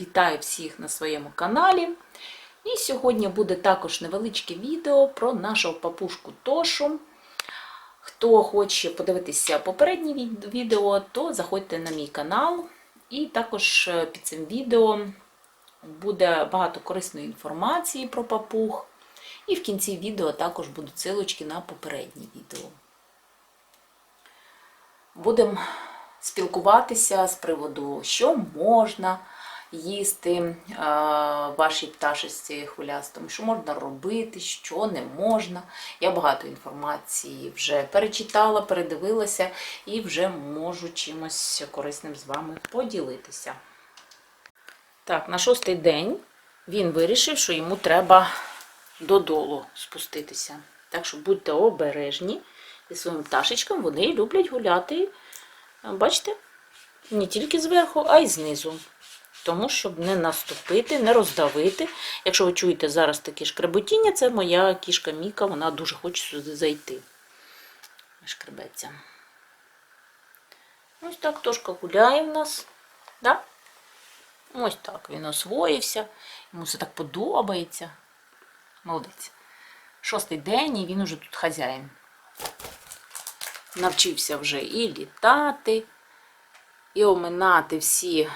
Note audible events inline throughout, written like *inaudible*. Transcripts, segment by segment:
Вітаю всіх на своєму каналі. І сьогодні буде також невеличке відео про нашого папушку Тошу. Хто хоче подивитися попереднє відео, то заходьте на мій канал. І також е, під цим відео буде багато корисної інформації про папуг. І в кінці відео також будуть силочки на попереднє відео. Будемо спілкуватися з приводу, що можна їсти е, вашій пташечці хвилястому, що можна робити, що не можна. Я багато інформації вже перечитала, передивилася і вже можу чимось корисним з вами поділитися. Так, на шостий день він вирішив, що йому треба додолу спуститися. Так що будьте обережні зі своїм пташечком, вони люблять гуляти, бачите, не тільки зверху, а й знизу. Тому, щоб не наступити, не роздавити. Якщо ви чуєте зараз таке шкреботіння, це моя кішка Міка, вона дуже хоче сюди зайти. Шкребеться. Ось так тошка гуляє в нас. Да? Ось так він освоївся, йому все так подобається. Молодець. Шостий день і він уже тут хазяїн. Навчився вже і літати, і оминати всі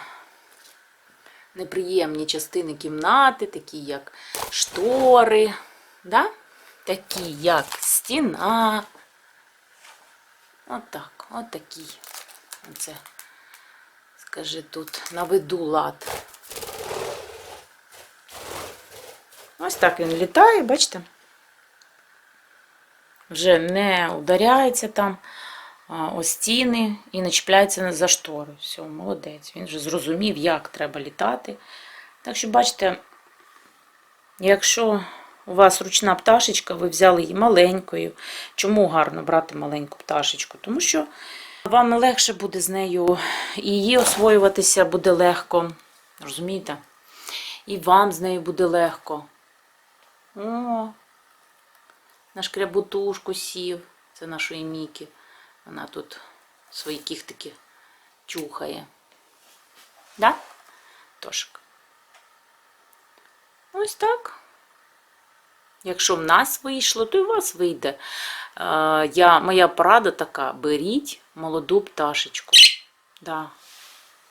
неприємні частини кімнати, такі як штори, да? такі як стіна. Отак, от такий. Оце, скажи тут, наведу лад. Ось так він літає, бачите? Вже не ударяється там о стіни і не чіпляється за штори. Все, молодець. Він вже зрозумів, як треба літати. Так що, бачите, якщо у вас ручна пташечка, ви взяли її маленькою. Чому гарно брати маленьку пташечку? Тому що вам легше буде з нею, і її освоюватися буде легко. Розумієте? І вам з нею буде легко. О, на шкрябутушку сів. Це нашої Міки. Вона тут свої кіхтики чухає. Да? Тошик. Ось так. Якщо в нас вийшло, то і у вас вийде. Я, моя порада така: беріть молоду пташечку. Да.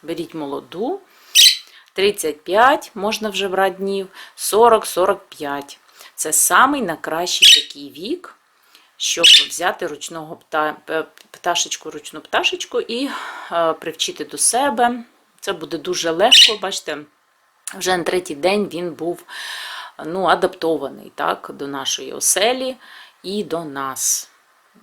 Беріть молоду. 35 можна вже брати днів, 40-45. Це самий найкращий такий вік, щоб взяти ручного пта, пташечку, ручну пташечку і е, привчити до себе. Це буде дуже легко, бачите, вже на третій день він був ну, адаптований так, до нашої оселі і до нас.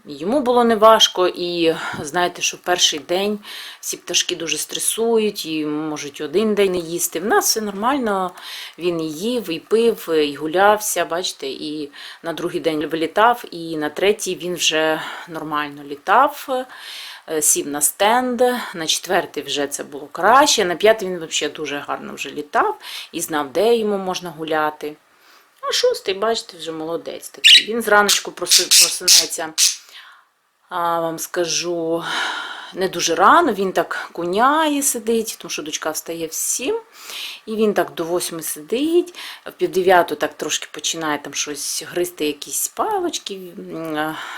Йому було неважко, і знаєте, що в перший день всі пташки дуже стресують і можуть один день не їсти. В нас все нормально. Він і їв, і пив, і гулявся, бачите, і на другий день вилітав, і на третій він вже нормально літав. е, Сів на стенд, на четвертий вже це було краще, на п'ятий він взагалі дуже гарно вже літав і знав, де йому можна гуляти. А шостий, бачите, вже молодець такий. Він зраночку проси- просинається, вам скажу, не дуже рано, він так куняє сидить, тому що дочка встає в сім. І він так до восьми сидить, в пів так трошки починає там щось гризти, якісь палочки.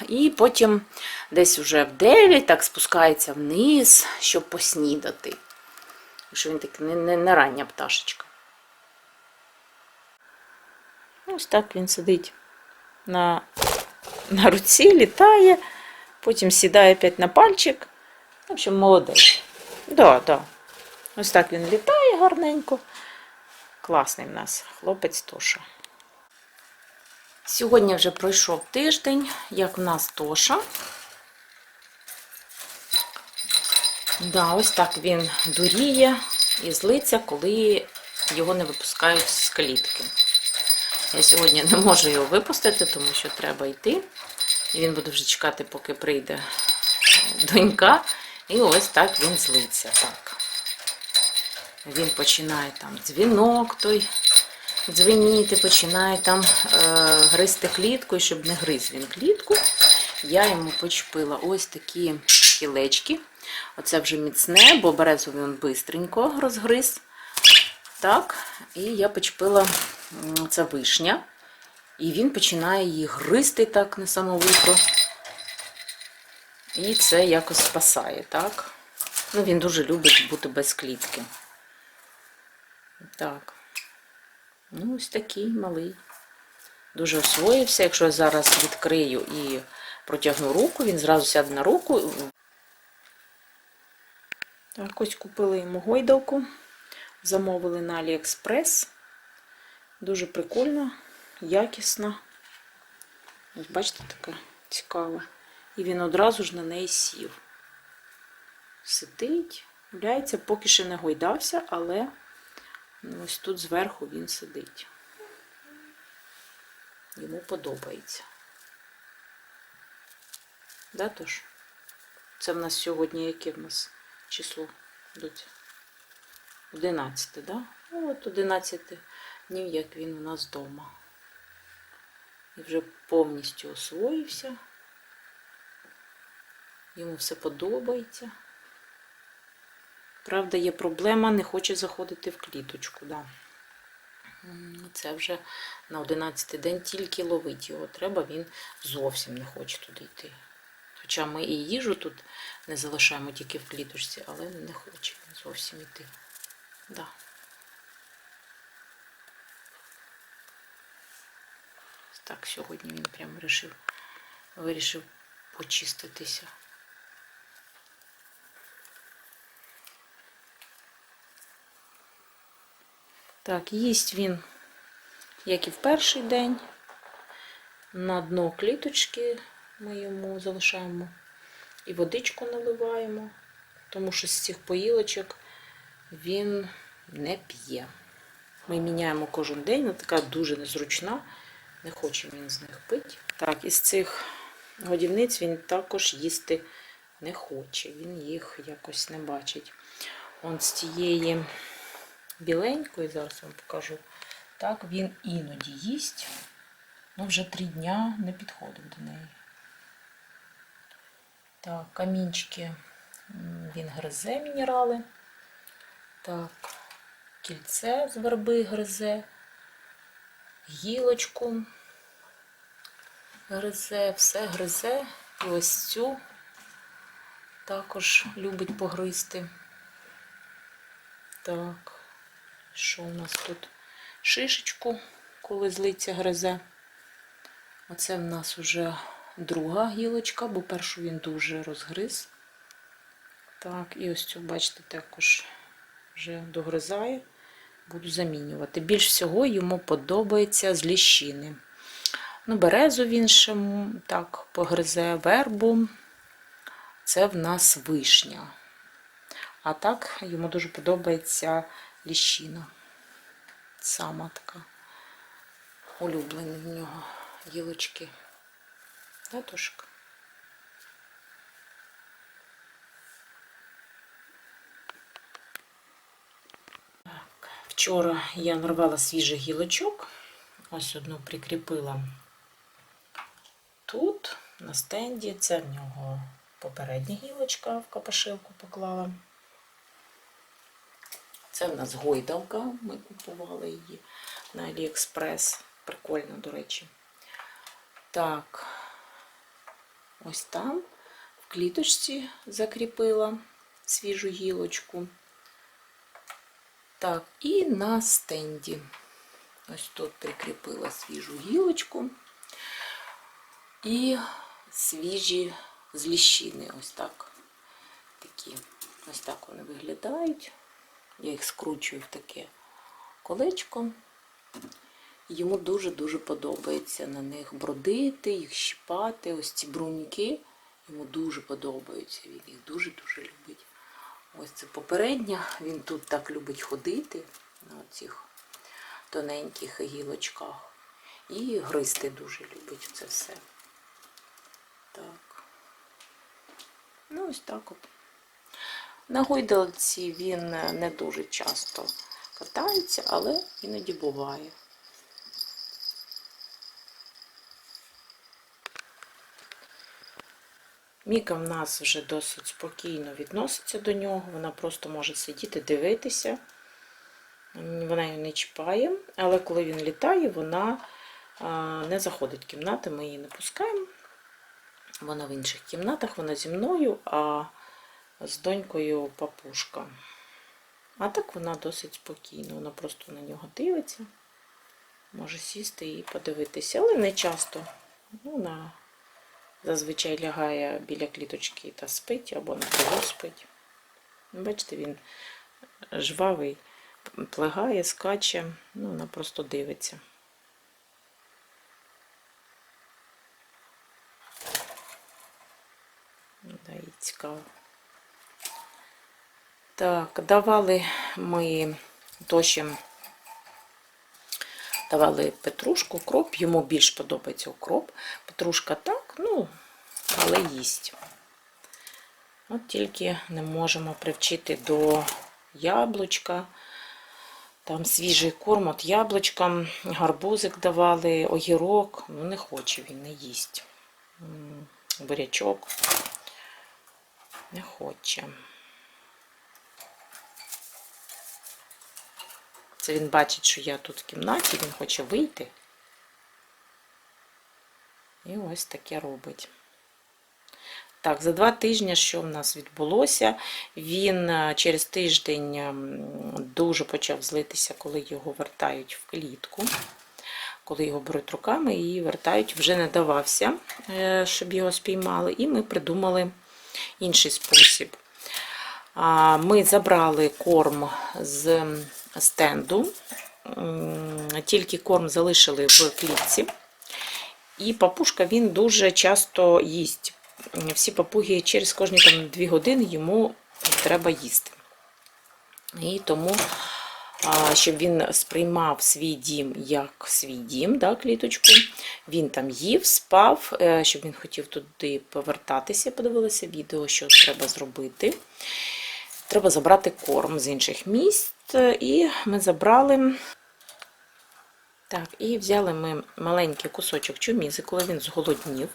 І потім десь вже в дев'ять так спускається вниз, щоб поснідати. Що він такий не, не, не рання пташечка. Ось так він сидить на, на руці, літає, потім сідає опять на пальчик. В общем, молодець. Да, да. Ось так він літає гарненько. Класний в нас хлопець Тоша. Сьогодні вже пройшов тиждень, як в нас Тоша. Да, ось так він дуріє і злиться, коли його не випускають з клітки. Я сьогодні не можу його випустити, тому що треба йти. Він буде вже чекати, поки прийде донька. І ось так він злиться. Так. Він починає там дзвінок той дзвеніти, починає там е, гризти клітку, і щоб не гриз він клітку. Я йому почепила ось такі кілечки. Оце вже міцне, бо березовий він бистренько розгриз. так, і я почепила це вишня, і він починає її гризти так несамовито. І це якось спасає, так? Ну, він дуже любить бути без клітки. Так. Ну, ось такий малий. Дуже освоївся. Якщо я зараз відкрию і протягну руку, він зразу сяде на руку. Так, ось купили йому гойдалку. Замовили на Аліекспрес. Дуже прикольно, якісно. Ось бачите, така цікава. І він одразу ж на неї сів. Сидить, гуляється, поки ще не гойдався, але ось тут зверху він сидить. Йому подобається. Да, тож? Це в нас сьогодні яке в нас число? Доця? 11, да? Ну, от 11 днів, як він у нас вдома. І вже повністю освоївся. Йому все подобається. Правда, є проблема, не хоче заходити в кліточку. Да. Це вже на 11 день тільки ловить його треба, він зовсім не хоче туди йти. Хоча ми і їжу тут не залишаємо тільки в кліточці, але не хоче він зовсім йти. Да. Так, сьогодні він прямо вирішив, вирішив почиститися. Так, їсть він, як і в перший день. На дно кліточки ми йому залишаємо і водичку наливаємо, тому що з цих поїлочок він не п'є. Ми міняємо кожен день, вона така дуже незручна, не хоче він з них пити. Так, із цих годівниць він також їсти не хоче, він їх якось не бачить. Он з цієї біленької, зараз вам покажу. Так, він іноді їсть. Ну, вже три дня не підходив до неї. Так, камінчики він гризе мінерали. Так, кільце з верби гризе, гілочку гризе, все гризе. І ось цю також любить погризти. Так, що у нас тут? Шишечку, коли злиться гризе. Оце в нас вже друга гілочка, бо першу він дуже розгриз. Так, і ось цю, бачите, також вже догризає. Буду замінювати. Більш всього йому подобається з ліщини. Ну, березу він ще так погризе вербу. Це в нас вишня. А так йому дуже подобається ліщина. Сама така улюблена в нього гілочки. Да? Вчора я нарвала свіжих гілочок. Ось одну прикріпила тут, на стенді. Це в нього попередня гілочка в капашилку поклала. Це в нас гойдалка. Ми купували її на Аліекспрес. Прикольно, до речі. Так, ось там в кліточці закріпила свіжу гілочку. Так, і на стенді. Ось тут прикріпила свіжу гілочку і свіжі з ліщини. Ось так. Такі. Ось так вони виглядають. Я їх скручую в таке колечко. Йому дуже-дуже подобається на них бродити, їх щипати. Ось ці бруньки йому дуже подобаються. Він їх дуже-дуже любить. Ось це попередня. Він тут так любить ходити на цих тоненьких гілочках. І гризти дуже любить це все. Так. Ну, ось так от. На гойдалці він не дуже часто катається, але іноді буває. Міка в нас вже досить спокійно відноситься до нього. Вона просто може сидіти, дивитися. Вона її не чіпає, але коли він літає, вона не заходить в кімнати, ми її не пускаємо. Вона в інших кімнатах, вона зі мною, а з донькою папушка. А так вона досить спокійна, вона просто на нього дивиться, може сісти і подивитися, але не часто. Ну, Вона зазвичай лягає біля кліточки та спить або на полу спить. Бачите, він жвавий, плегає, скаче, ну, вона просто дивиться. Да, їй. Так, давали ми Тоші, давали петрушку, укроп, йому більш подобається укроп. Петрушка так, ну, але їсть. От тільки не можемо привчити до яблучка. Там свіжий корм, от яблучкам, гарбузик давали, огірок. Ну, не хоче він, не їсть. Бурячок. Не хоче. Це він бачить, що я тут в кімнаті, він хоче вийти. І ось таке робить. Так, за два тижні, що в нас відбулося, він е, через тиждень ем, дуже почав злитися, коли його вертають в клітку. Коли його беруть руками і вертають, вже не давався, е, щоб його спіймали. І ми придумали інший спосіб. Ми забрали корм з стенду, тільки корм залишили в клітці. І папушка він дуже часто їсть. Всі папуги через кожні там 2 години йому треба їсти. І тому, щоб він сприймав свій дім як свій дім, да, кліточку, він там їв, спав, е, щоб він хотів туди повертатися. Подивилася відео, що треба зробити. Треба забрати корм з інших місць. І ми забрали. Так, і взяли ми маленький кусочок чумізи, коли він зголоднів.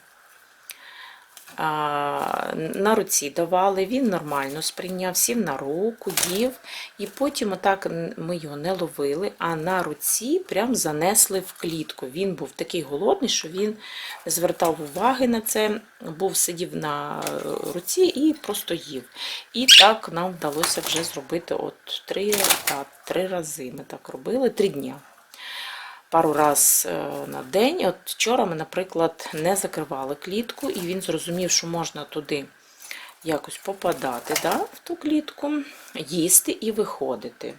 На руці давали, він нормально сприйняв, сів на руку, їв. І потім отак ми його не ловили, а на руці прям занесли в клітку. Він був такий голодний, що він звертав уваги на це, був сидів на руці і просто їв. І так нам вдалося вже зробити от три, та, три рази. Ми так робили, три дні пару раз е, на день. От вчора ми, наприклад, не закривали клітку, і він зрозумів, що можна туди якось попадати да, в ту клітку, їсти і виходити.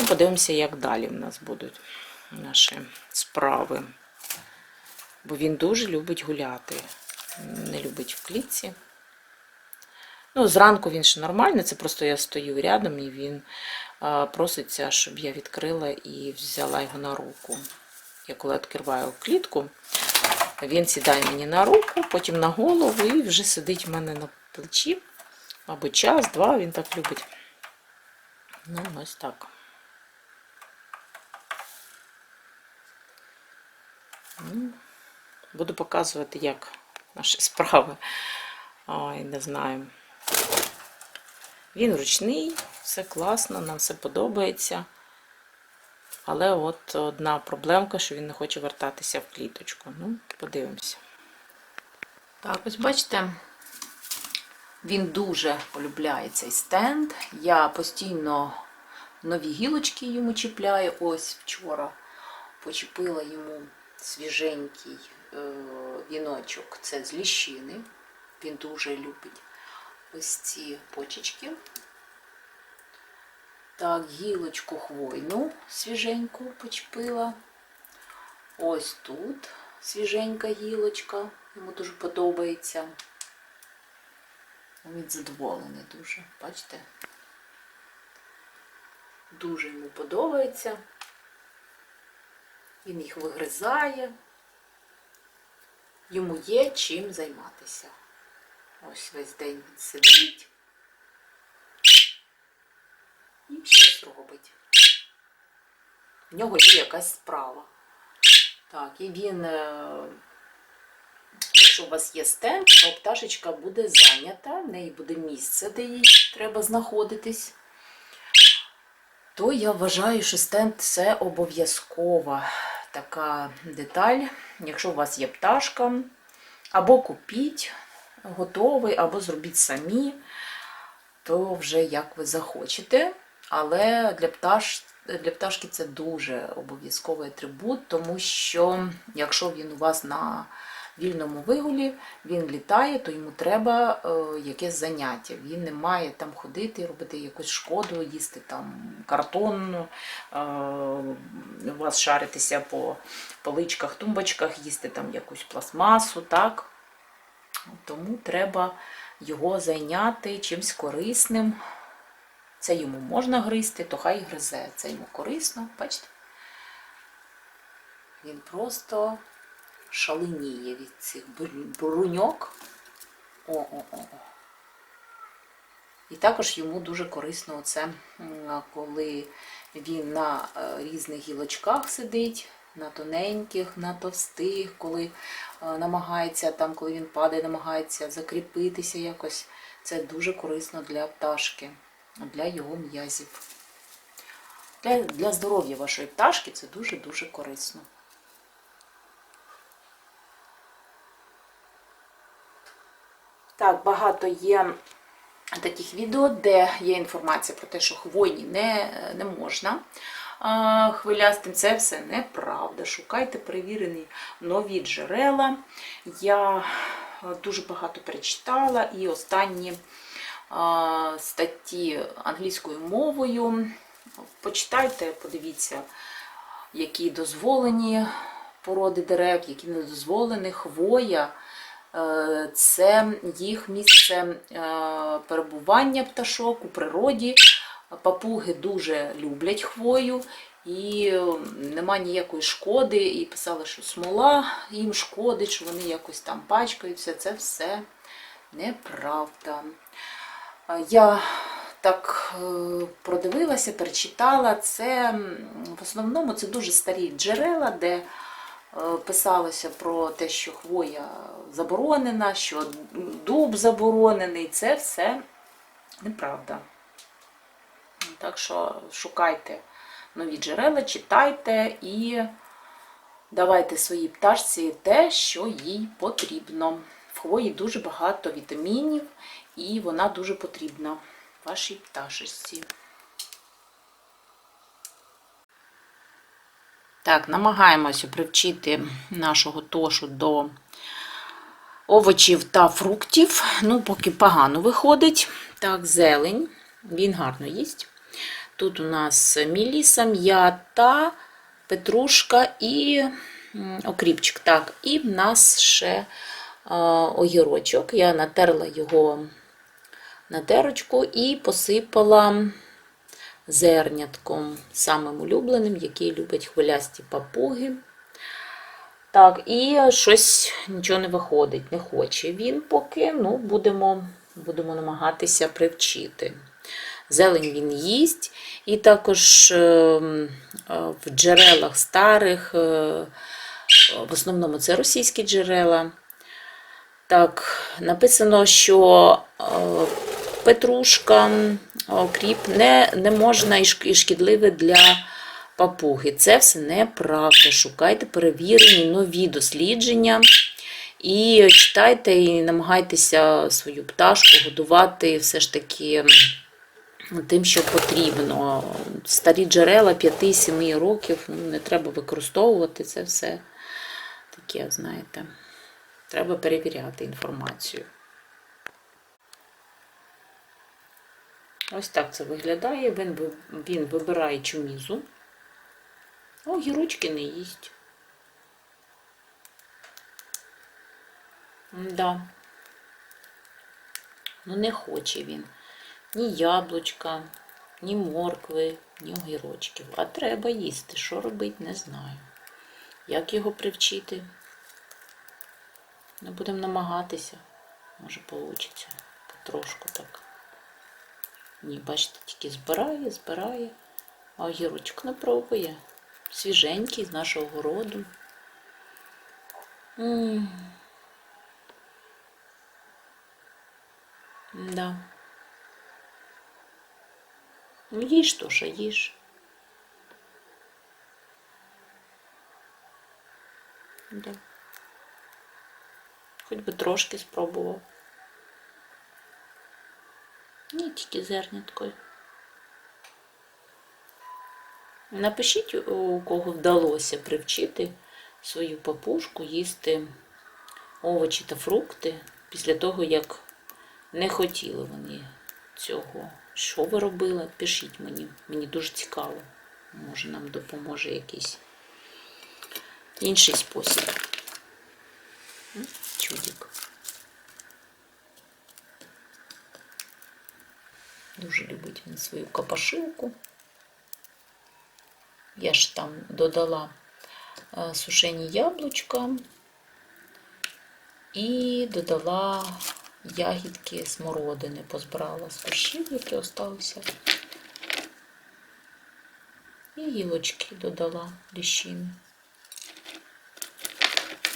Ну, Подивимося, як далі в нас будуть наші справи. Бо він дуже любить гуляти, не любить в клітці. Ну, зранку він ще нормальний, це просто я стою рядом і він проситься, щоб я відкрила і взяла його на руку. Я коли відкриваю клітку, він сідає мені на руку, потім на голову і вже сидить в мене на плечі. Мабуть, час, два, він так любить. Ну, ось так. Буду показувати, як наші справи. Ой, не знаю. Він ручний, все класно, нам все подобається. Але от одна проблемка, що він не хоче вертатися в кліточку. Ну, подивимося. Так, ось бачите, він дуже полюбляє цей стенд. Я постійно нові гілочки йому чіпляю. Ось вчора почепила йому свіженький е, віночок. Це з ліщини. Він дуже любить ось ці почечки. Так, гілочку хвойну свіженьку почепила. Ось тут свіженька гілочка. Йому дуже подобається. Він задоволений дуже, бачите? Дуже йому подобається. Він їх вигризає. Йому є чим займатися. Ось весь день сидить і щось робить. В нього є якась справа. Так, і він, е, якщо у вас є стенд, то пташечка буде зайнята, в неї буде місце, де їй треба знаходитись. то я вважаю, що стенд це обов'язкова така деталь. Якщо у вас є пташка, або купіть готовий, або зробіть самі, то вже як ви захочете. Але для, пташ, для пташки це дуже обов'язковий атрибут, тому що якщо він у вас на вільному вигулі, він літає, то йому треба е, якесь заняття. Він не має там ходити, робити якусь шкоду, їсти там картон, е, у вас шаритися по поличках, тумбочках, їсти там якусь пластмасу, так? Тому треба його зайняти чимось корисним. Це йому можна гризти, то хай гризе. Це йому корисно, бачите? Він просто шаленіє від цих бруньок. О-о-о. І також йому дуже корисно оце, м, коли він на е, різних гілочках сидить, на тоненьких, на товстих, коли намагається, там, коли він падає, намагається закріпитися якось. Це дуже корисно для пташки, для його м'язів. Для, для здоров'я вашої пташки це дуже-дуже корисно. Так, багато є таких відео, де є інформація про те, що хвойні не, не можна хвилястим. Це все неправда. Шукайте перевірені нові джерела. Я е, дуже багато перечитала і останні статті англійською мовою. Почитайте, подивіться, які дозволені породи дерев, які не дозволені, хвоя. Е, Це їх місце е, перебування пташок у природі. Папуги дуже люблять хвою і е, нема ніякої шкоди. І писали, що смола їм шкодить, що вони якось там пачкаються. Це все неправда. Я так е, продивилася, перечитала. Це в основному це дуже старі джерела, де е, писалося про те, що хвоя заборонена, що дуб заборонений. Це все неправда. Так що шукайте нові джерела, читайте і давайте своїй пташці те, що їй потрібно. В хвої дуже багато вітамінів, і вона дуже потрібна вашій пташечці. Так, намагаємося привчити нашого тошу до овочів та фруктів. Ну, поки погано виходить. Так, зелень. Він гарно їсть. Тут у нас міліса, м'ята, петрушка і окріпчик. Так, і в нас ще огірочок. Я натерла його на терочку і посипала зернятком, самим улюбленим, який люблять хвилясті папуги. Так, і щось нічого не виходить, не хоче він поки, ну, будемо, будемо намагатися привчити. Зелень він їсть, і також е, е, в джерелах старих, е, в основному це російські джерела. Так, написано, що е, петрушка, окріп не, не можна і шкідливе для папуги. Це все неправда. Шукайте перевірені нові дослідження. І читайте і намагайтеся свою пташку годувати все ж таки тим, що потрібно. Старі джерела 5-7 років ну, не треба використовувати це все таке, знаєте. Треба перевіряти інформацію. Ось так це виглядає. Він, він вибирає чумізу. О, гірочки не їсть. Да. Ну, не хоче він ні яблучка, ні моркви, ні огірочків. А треба їсти. Що робити, не знаю. Як його привчити? Ми будемо намагатися. Може, вийде. Потрошку так. Ні, бачите, тільки збирає, збирає. А огірочок не пробує. Свіженький з нашого городу. М. Да. Ну, їж Тоша, їж. Да. Хоч би трошки спробував. Ні, тільки зерняткою. Напишіть, у кого вдалося привчити свою папушку їсти овочі та фрукти після того, як не хотіли вони цього. Що ви робили? Пишіть мені. Мені дуже цікаво. Може нам допоможе якийсь інший спосіб. Чудик. Дуже любить він свою капашилку. Я ж там додала е, сушені яблучка і додала ягідки смородини, позбирала з кущів, які осталися. І гілочки додала ліщини.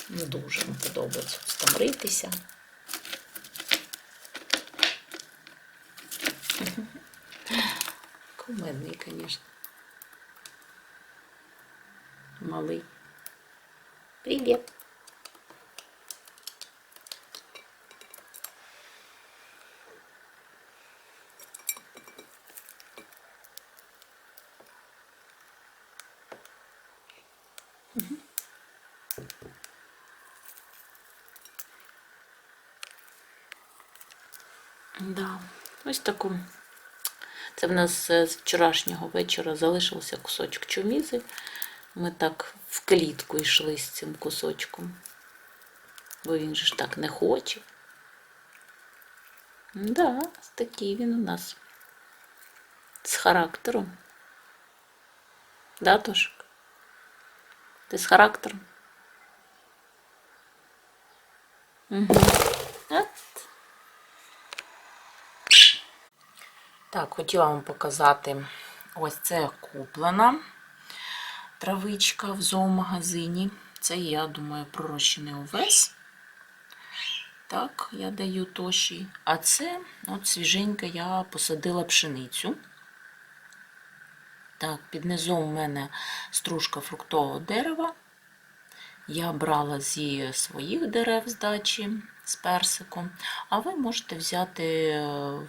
Ну, Дуже йому подобається там. *laughs* Кумедний, звісно. Малий. Привіт. Да, ось таку. Це в нас е, з вчорашнього вечора залишився кусочок чумізи. Ми так в клітку йшли з цим кусочком, бо він же ж так не хоче. Да, такий він у нас з характером. Да, Тошик? Ти з характером? Угу. От. Так, хотіла вам показати ось це куплена травичка в зоомагазині. Це, я думаю, пророщений овес. Так, я даю тоші. А це, от свіженька, я посадила пшеницю. Так, під низом у мене стружка фруктового дерева. Я брала зі своїх дерев з дачі з персиком. А ви можете взяти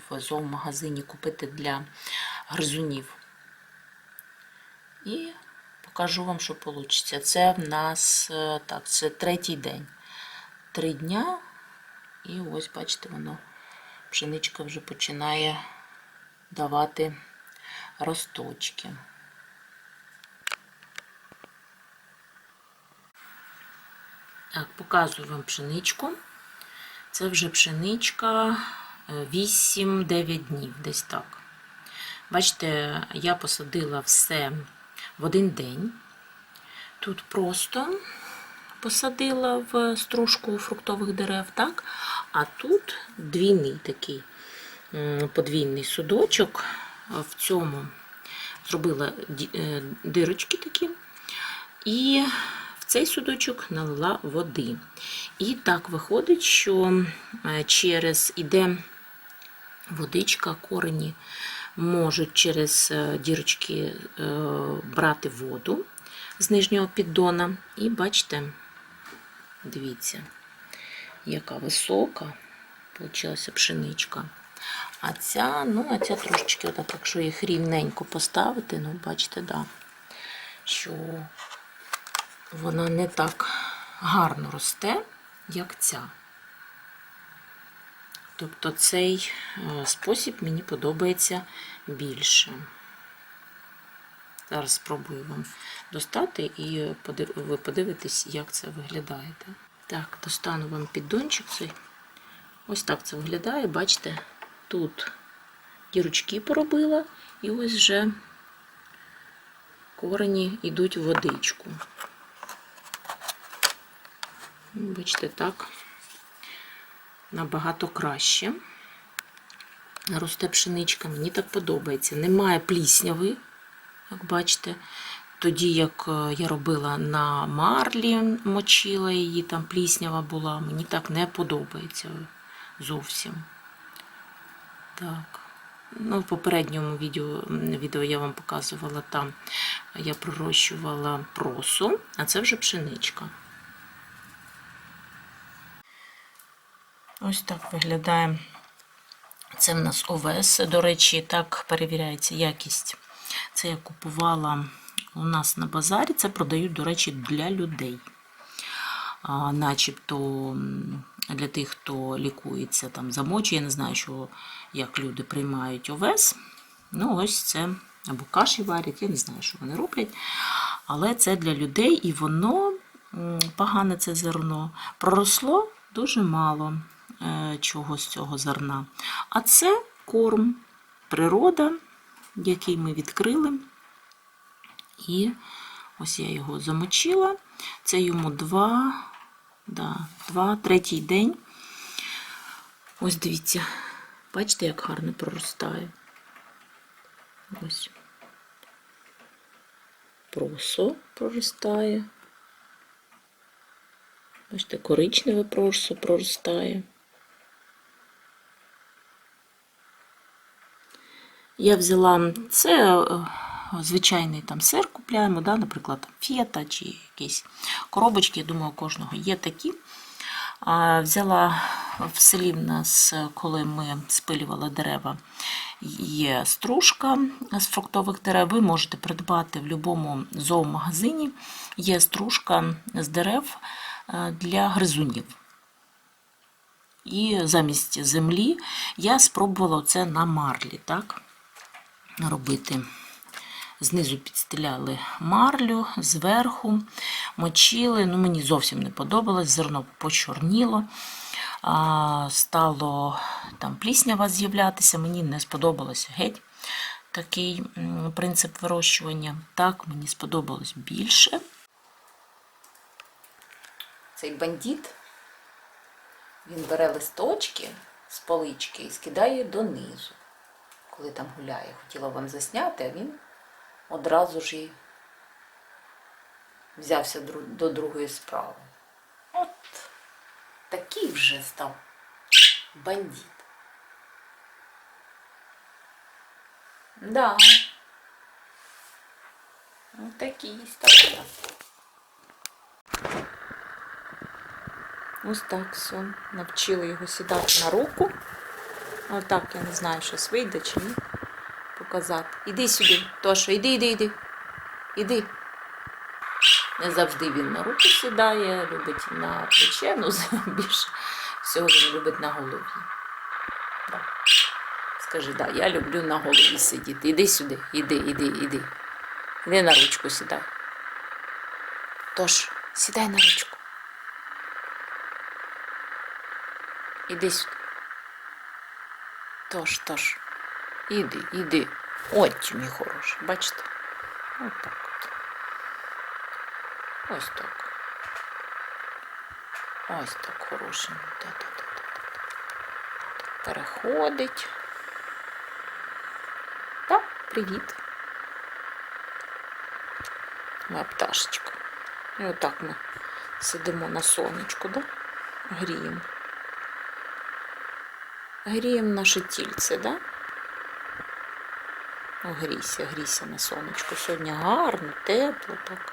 в зоомагазині, купити для гризунів. І покажу вам, що вийде. Це в нас е, так, це третій день. Три дня. І ось, бачите, воно пшеничка вже починає давати росточки. Так, показую вам пшеничку. Це вже пшеничка 8-9 днів, десь так. Бачите, я посадила все в один день. Тут просто посадила в стружку фруктових дерев, так? А тут двійний такий подвійний судочок. В цьому зробила е, дирочки такі. І цей судочок налила води. І так виходить, що через іде водичка, корені можуть через дірочки брати воду з нижнього піддона. І бачите, дивіться, яка висока получилася пшеничка. А ця, ну, а ця трошечки, отак, якщо їх рівненько поставити, ну, бачите, да, що вона не так гарно росте, як ця. Тобто цей спосіб мені подобається більше. Зараз спробую вам достати і ви подивитесь, як це виглядає. Так, достану вам піддончик цей. Ось так це виглядає, бачите, тут дірочки поробила, і ось вже корені йдуть в водичку. Бачите, так, набагато краще. Росте пшеничка, мені так подобається. Немає плісняви, як бачите. Тоді, як я робила на марлі, мочила її, там пліснява була, мені так не подобається зовсім. Так. Ну, В попередньому відео відео я вам показувала, там я пророщувала просу, а це вже пшеничка. Ось так виглядає. Це в нас ОВС. До речі, так перевіряється якість. Це я купувала у нас на базарі. Це продають, до речі, для людей. А, начебто для тих, хто лікується там замочує. Я не знаю, що, як люди приймають ОВС. Ну, ось це або каші варять, я не знаю, що вони роблять. Але це для людей, і воно погане це зерно. Проросло дуже мало е, чого з цього зерна. А це корм, природа, який ми відкрили. І ось я його замочила. Це йому два, да, два, третій день. Ось дивіться, бачите, як гарно проростає. Ось. Просо проростає. Бачите, коричневе просо проростає. Я взяла це е, звичайний там сир купляємо, да, наприклад, там чи якісь коробочки, я думаю, у кожного є такі. Взяла в селі в нас, коли ми спилювали дерева, є стружка з фруктових дерев. Ви можете придбати в будь-якому зоомагазині. Є стружка з дерев е, для гризунів. І замість землі я спробувала це на марлі, так? Робити. Знизу підстеляли марлю, зверху мочили. Ну, мені зовсім не подобалось, зерно почорніло, стало там пліснява з'являтися. Мені не сподобалося геть такий принцип вирощування. Так, мені сподобалось більше. Цей бандит, він бере листочки з полички і скидає донизу, коли там гуляє. Хотіла вам засняти, а він одразу ж і взявся до другої справи. От такий вже став бандит. Да. Ось такий став. Ось так все. Навчили його сідати на руку. Отак, я не знаю, щось вийде чи ні. Показати. Іди сюди, Тоша, іди, іди, іди. Іди. Не завжди він на руку сідає, любить на плече, ну *laughs* більше всього він любить на голові. Да. Скажи, да, я люблю на голові сидіти. Іди сюди, іди, іди, іди. Іди на ручку сідай. Тож, сідай на ручку. Іди сюди. Тож, тож. Іди, іди. От мій хороший, бачите? Ось так от. Ось так. Ось так хороший. Переходить. Так, привіт. Моя пташечка. І отак ми сидимо на сонечку, да? Гріємо. Гріємо наше тільце, да? О, грійся, грійся на сонечку. Сьогодні гарно, тепло так.